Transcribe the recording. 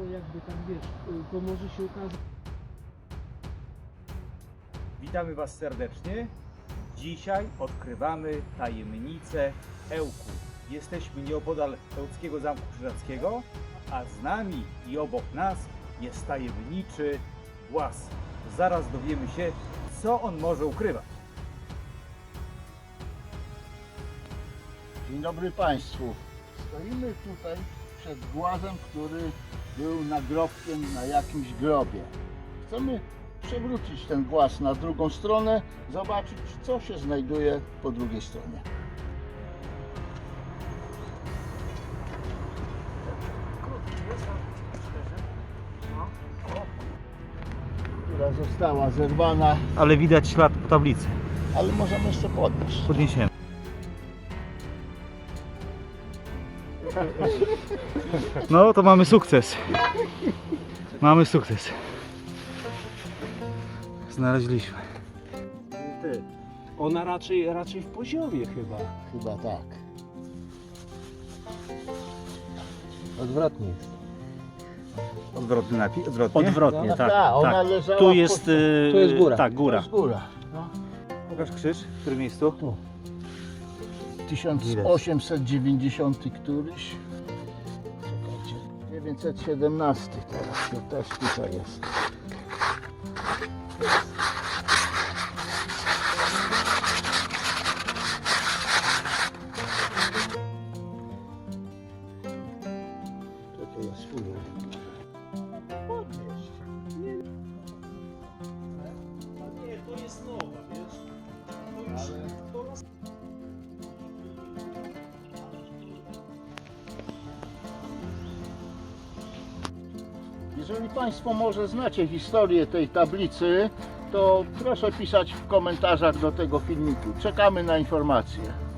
tylko jakby tam wiesz, y, to może się okazać. Witamy Was serdecznie. Dzisiaj odkrywamy tajemnicę Ełku. Jesteśmy nieopodal Ełckiego Zamku Krzyżackiego, a z nami i obok nas jest tajemniczy głaz. Zaraz dowiemy się, co on może ukrywać. Dzień dobry Państwu. Stoimy tutaj przed głazem, który był nagrobkiem na jakimś grobie. Chcemy przewrócić ten głaz na drugą stronę, zobaczyć co się znajduje po drugiej stronie. Która została zerwana, Ale widać ślad po tablicy. ale możemy jeszcze podnieść. Podniesiemy. No to mamy sukces. Mamy sukces. Znaleźliśmy. Ty, ona raczej, raczej w poziomie chyba. Chyba tak. Odwrotnie jest. Odwrotny napis? Odwrotnie? Odwrotnie, No, tak. ta, ona tak. leżała Tu jest, y, tu jest góra. Tak, To góra. jest góra. No. Pokaż krzyż, w którym miejscu? 1890 któryś. Czekajcie. 917 teraz. To też tutaj jest. Jeżeli Państwo może znacie historię tej tablicy, to proszę pisać w komentarzach do tego filmiku. Czekamy na informacje.